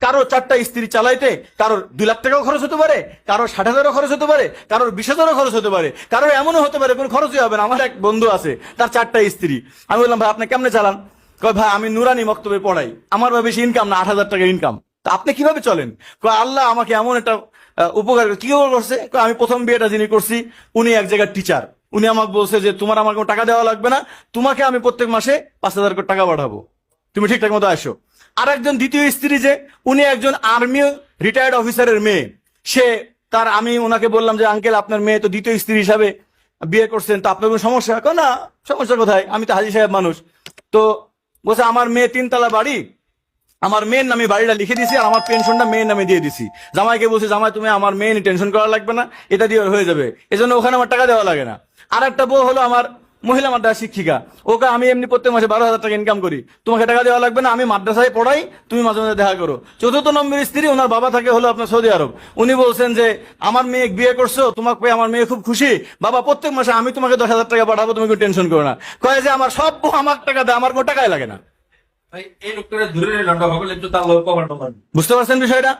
কারও চারটা স্ত্রী চালাইতে কারোর দুই লাখ টাকাও খরচ হতে পারে, কারোর ষাট হাজারও খরচ হতে পারে, কারোর বিশ হাজারও খরচ হতে পারে, কারোর এমনও হতে পারে, কোনো খরচই হবে না। আমার এক বন্ধু আছে, তার চারটা স্ত্রী। আমি বললাম, ভাই, আপনি কেমনে চালান? কয়, ভাই, আমি নুরানি মক্তবে পড়াই। আমার ভাই বেশি ইনকাম না, আট হাজার টাকা ইনকাম তা আপনি কীভাবে চলেন? কয়, আল্লাহ আমাকে এমন একটা উপকার করে- কি করছে? আমি প্রথম বিয়েটা যিনি করছি, উনি এক জায়গার টিচার উনি আমাকে বলছে যে, তোমার আমার কোনো টাকা দেওয়া লাগবে না, তোমাকে আমি প্রত্যেক মাসে পাঁচ হাজার করে টাকা পাঠাবো। তুমি ঠিকঠাক মতো আসো। আর একজন দ্বিতীয় স্ত্রী যে, উনি একজন আর্মি রিটায়ার্ড অফিসারের মেয়ে। সে, তার আমি ওনাকে বললাম যে, আঙ্কেল, আপনার মেয়ে তো দ্বিতীয় স্ত্রী হিসাবে বিয়ে করছেন, তো আপনার কোনো সমস্যা? কয়, না, সমস্যা কোথায়? আমি তো হাজি সাহেব মানুষ। তো বলছে, আমার মেয়ে তিনতলা বাড়ি, আমার মেয়ের নামে বাড়িটা লিখে দিছি আর আমার পেনশনটা মেয়ের নামে দিয়ে দিছি। জামাইকে বলছে, জামাই, তুমি আমার মেয়ে নিয়ে টেনশন করা লাগবে না, এটা দিয়ে হয়ে যাবে। এজন্য ওখানে আমার টাকা দেওয়া লাগে না। আর একটা বউ হলো আমার মহিলা মাদ্রাসা শিক্ষিকা। ওকে আমি এমনি প্রত্যেক মাসে বারো হাজার টাকা ইনকাম করি। তোমাকে টাকা দেওয়া লাগবে না আমি মাদ্রাসায় পড়াই তুমি মাঝে মাঝে দেখা করো। চতুর্থ নম্বর স্ত্রী ওনার বাবা থাকে হলো আপনার সৌদি আরব। উনি বলছেন যে আমার মেয়ে বিয়ে করছ তোমাকে পেয়ে আমার মেয়ে খুব খুশি। বাবা প্রত্যেক মাসে আমি তোমাকে দশ হাজার টাকা পাঠাবো তুমি কোনো টেনশন করো না। কয়ে যে আমার সব আমার টাকা দেয় আমার কোনো টাকাই লাগে না। বুঝতে পারছেন বিষয়টা?